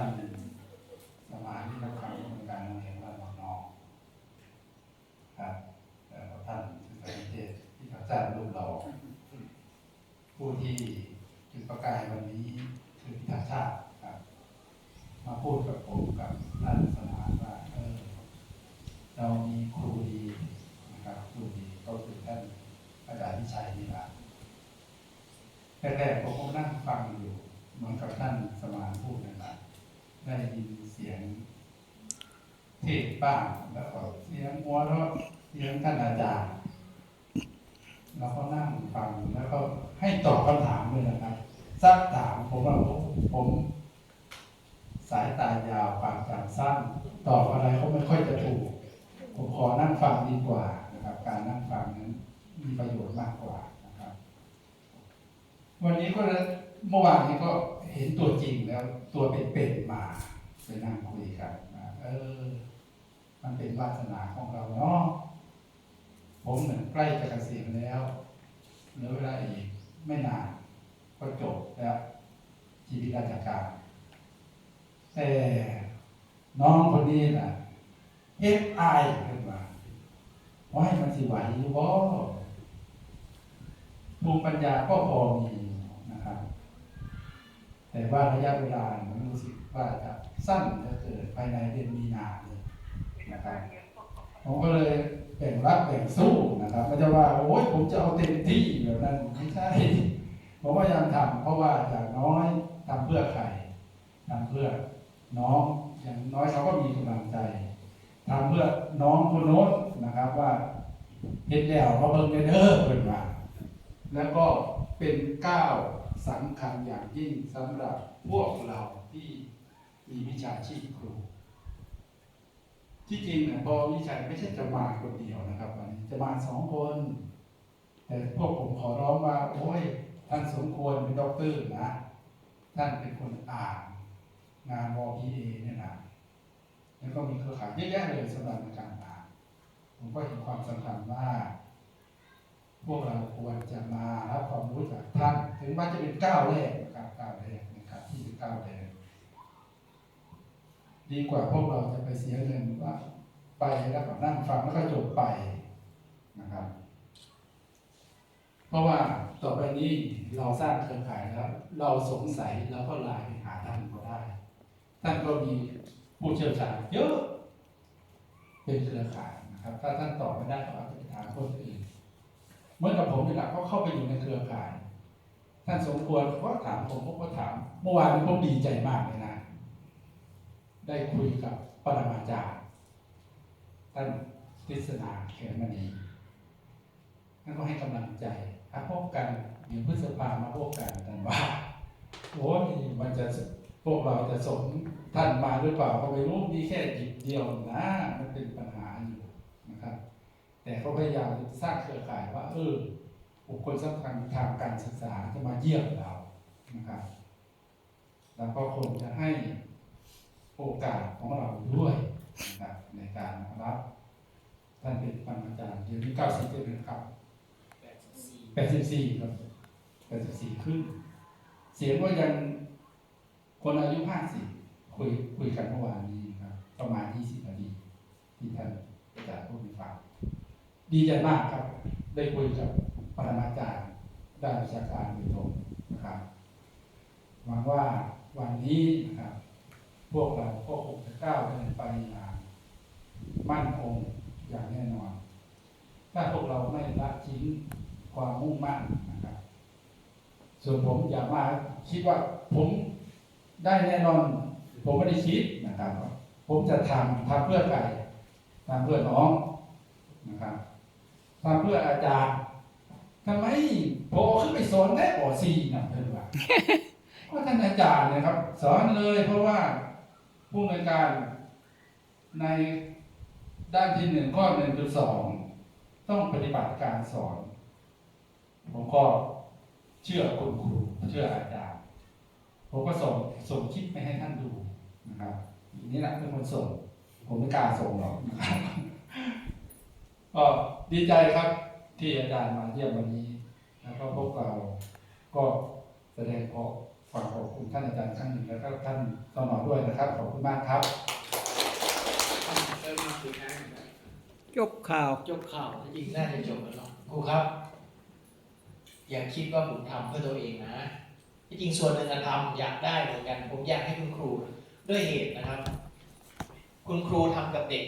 ท่านหนึ่งสมาธินักข่าวองค์การโรงเรียนบ้านหนองนองครับแล้วก็ท่านสุสานเจตที่พระเจ้ารูปเรา ผู้ที่จุดประกายวันนี้คือพิทักษ์ชาติครับ มาพูดกับผมกับท่านสมานว่าเออเรามีครูดีนะครับครูดีก็คือท่านอาจารย์วิชัยนี่แหละแรกๆผมก็นั่งฟังอยู่เหมือนกับท่านสมานพูดนะ ได้ยินเสียงเทศบ้างแล้วก็เสียงมัวเราะเสียงท่านอาจารย์เราก็นั่งฟังแล้วก็ให้ตอบคำถามด้วยนะครับซักถามผมว่าผมผมสายตายาวความจำสั้นตอบอะไรก็ไม่ค่อยจะถูก ผมขอนั่งฟังดีกว่านะครับ การนั่งฟังนั้นมีประโยชน์มากกว่านะครับ วันนี้ก็เมื่อวานนี้ก็ เห็นตัวจริงแล้วตัวเป็นๆมาไปนั่งคุยกันนะเออ มันเป็นวาสนาของเราเนาะผมเหมือนใกล้จะเกษียณแล้วเหลือเวลาอีกไม่นานก็จบแล้วชีวิตราชการแต่น้องคนนี้น่ะเฮ็ดอายขึ้นมาว่าให้มันสิไหวอยู่บ่ภูมิปัญญาก็พอมีนะครับ แต่ว่าระยะเวลาผมรู้สึกว่าจะสั้นเหลือเกินภายในเดือนมีนาเลยนะครับผมก็เลยแบ่งรับแบ่งสู้นะครับไม่ใช่ว่าโอ้ยผมจะเอาเต็มที่แบบนั้นไม่ใช่ผมพยายามทำเพราะว่าอย่างน้อยทำเพื่อใครทำเพื่อน้องอย่างน้อยเขาก็มีกำลังใจทำเพื่อน้องคนโน้นนะครับว่าเฮ็ดแล้วเขาเบิ่งเด้อเพิ่นว่าแล้วก็เป็นก้าว สำคัญอย่างยิ่งสำหรับพวกเราที่มีวิชาชีพครู ที่จริงเนี่ยพอวิชัยไม่ใช่จะมาคนเดียวนะครับวันนี้จะมาสองคน แต่พวกผมขอร้องว่าโอ้ยท่านสมควรเป็นด็อกเตอร์นะ ท่านเป็นคนอ่านงานวอพีเอเนี่ยนะแล้วก็มีเครือข่ายเยอะแยะเลยสำหรับการอ่านผมก็เห็นความสำคัญว่า พวกเราควรจะมารับความรู้จากท่าน ถึงว่าจะเป็นก้าวแรกนะครับก้าวแรกนะครับที่เป็นก้าวแรกดีกว่าพวกเราจะไปเสียเงินว่า ไปแล้วก็นั่งฟังแล้วก็จบไปนะครับ เพราะว่าต่อไปนี้เราสร้างเครือข่ายแล้ว เราสงสัยเราก็ไลน์ไปหาท่านก็ได้ ท่านก็มีผู้เชี่ยวชาญเยอะ เป็นเครือข่ายนะครับ ถ้าท่านตอบไม่ได้ก็อาจจะไปถามคนอื่น เหมื่อนกับผมนี่แหละก็เข้าไปอยู่ในเครือข่าย ท่านสมควรก็ถามผมผมก็ถาม เมื่อวานนี้ผมดีใจมากเลยนะ ได้คุยกับปรมาจารย์ท่านกฤษณาเขียนมณีท่านก็ให้กำลังใจถ้าพบกันเดี๋ยวพฤษภามาพบกันกันว่าโอ้ยมันจะพวกเราจะสมท่านมาหรือเปล่าก็ไม่รู้มีแค่จิตเดียวนะ มันเป็นปัญหา แต่เขาพยายามสร้างเครือข่ายว่า เออบุคคลสำคัญทางการศึกษาจะมาเยี่ยมเรานะครับแล้วก็คงจะให้โอกาสของเราด้วยนะครับในการรับท่านเป็นปรมาจารย์เดี๋ยวนี้เก้าสิบเจ็ดนะครับแปดสิบสี่ครับแปดสิบสี่ขึ้น เสียงก็ยังคนอายุห้าสิบคุยคุยกันเมื่อวานนี้ครับ ประมาณยี่สิบนาทีที่ท่านอาจารย์พูดให้ฟัง ดีใจมากครับ ได้คุยกับปรมาจารย์ด้านวิชาการโดยตรงนะครับหวังว่าวันนี้นะครับพวกเราก็คงจะก้าวเดินไปอย่างมั่นคงอย่างแน่นอน ถ้าพวกเราไม่ละทิ้งความมุ่งมั่นนะครับ ส่วนผมอย่ามาคิดว่าผมได้แน่นอน ผมไม่ได้คิดนะครับ ผมจะทำทำเพื่อใครทำเพื่อน้องนะครับ ทำเพื่ออาจารย์ทำไมพอขึ้นไปสอนได้ปอซีนะเพื่อนว่าก็ท่านอาจารย์นะครับ สอนเลยเพราะว่าผู้ในวยการในด้านที่หนึ่งข้อหนึ่งจุดสองต้องปฏิบัติการสอนผมก็เชื่อคุณครูเชื่ออาจารย์ผมก็ส่งส่งคลิปไปให้ท่านดูนะครับนี่แหละเป็นคนส่ง ผมไม่กล้าส่งหรอกนะครับก็ ดีใจครับที่อาจารย์มาเยี่ยมวันนี้ แล้วก็พวกเราก็แสดงพอฝากขอบคุณท่านอาจารย์ท่านหนึ่งแล้วก็ท่านสนอด้วยนะครับ ขอบคุณมากครับเริ่มมาคุยกันจบข่าวจบข่าวจริงน่าจะจบแล้วเนาะครูครับ อย่าคิดว่าผมทำเพื่อตัวเองนะที่จริงส่วนหนึ่งอะทำอยากได้เหมือนกัน ผมอยากให้คุณครูด้วยเหตุนะครับ คุณครูทำกับเด็ก